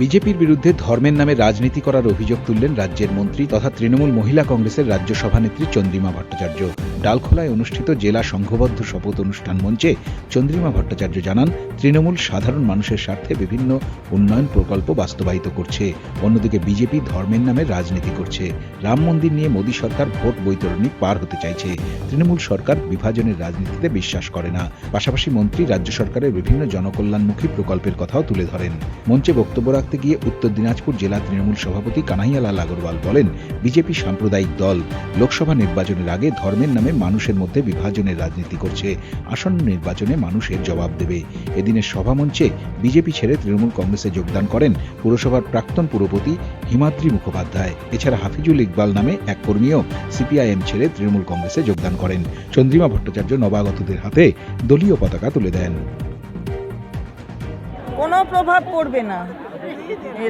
বিজেপির বিরুদ্ধে ধর্মের নামে রাজনীতি করার অভিযোগ তুললেন রাজ্যের মন্ত্রী তথা তৃণমূল মহিলা কংগ্রেসের রাজ্য সভানেত্রী চন্দ্রিমা ভট্টাচার্য। ডালখোলায় অনুষ্ঠিত জেলা সংঘবদ্ধ শপথ অনুষ্ঠান মঞ্চে চন্দ্রিমা ভট্টাচার্য জানান, তৃণমূল সাধারণ মানুষের স্বার্থে বিভিন্ন উন্নয়ন প্রকল্প বাস্তবায়িত করছে। অন্যদিকে বিজেপি ধর্মের নামে রাজনীতি করছে। রাম মন্দির নিয়ে মোদী সরকার ভোট বৈতরণী পার হতে চাইছে। তৃণমূল সরকার বিভাজনের রাজনীতিতে বিশ্বাস করে না। পাশাপাশি মন্ত্রী রাজ্য সরকারের বিভিন্ন জনকল্যাণমুখী প্রকল্পের কথাও তুলে ধরেন। মঞ্চে বক্তব্য রাখতে গিয়ে উত্তর দিনাজপুর জেলা তৃণমূল সভাপতি কানাইয়ালাল আগরওয়াল বলেন, বিজেপি সাম্প্রদায়িক দল। লোকসভা নির্বাচনের আগে ধর্মের নামে মানুষের মধ্যে বিভাজনের রাজনীতি করছে। আসন্ন নির্বাচনে মানুষের জবাব দেবে। এদিনের সভা মঞ্চে বিজেপি ছেড়ে তৃণমূল কংগ্রেসে যোগদান করেন পুরসভার প্রাক্তন পুরপতি হিমাদ্রি মুখোপাধ্যায়। এছাড়া হাফিজুল ইকবাল নামে এক কর্মীও সিপিআইএম ছেড়ে তৃণমূল কংগ্রেসে যোগদান করেন। চন্দ্রিমা ভট্টাচার্য নবাগতদের হাতে দলীয় পতাকা তুলে দেন। কোনো প্রভাব পড়বে না।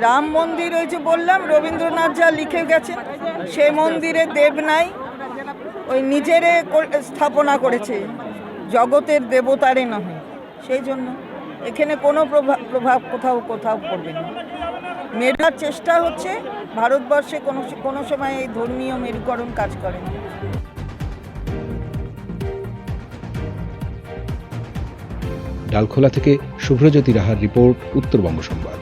রাম মন্দির ওই যে বললাম, রবীন্দ্রনাথ যা লিখে গেছেন, সে মন্দিরে দেব নাই ওই নিজেরে স্থাপনা করেছে, জগতের দেবতারে নহে। সেই জন্য এখানে কোনো প্রভাব প্রভাব কোথাও কোথাও পড়বে না। মেটার চেষ্টা হচ্ছে, ভারতবর্ষে কোনো কোনো সময় এই ধর্মীয় মেরুকরণ কাজ করে না। ডালখোলা থেকে শুভ্রজ্যোতি রাহার রিপোর্ট, উত্তরবঙ্গ সংবাদ।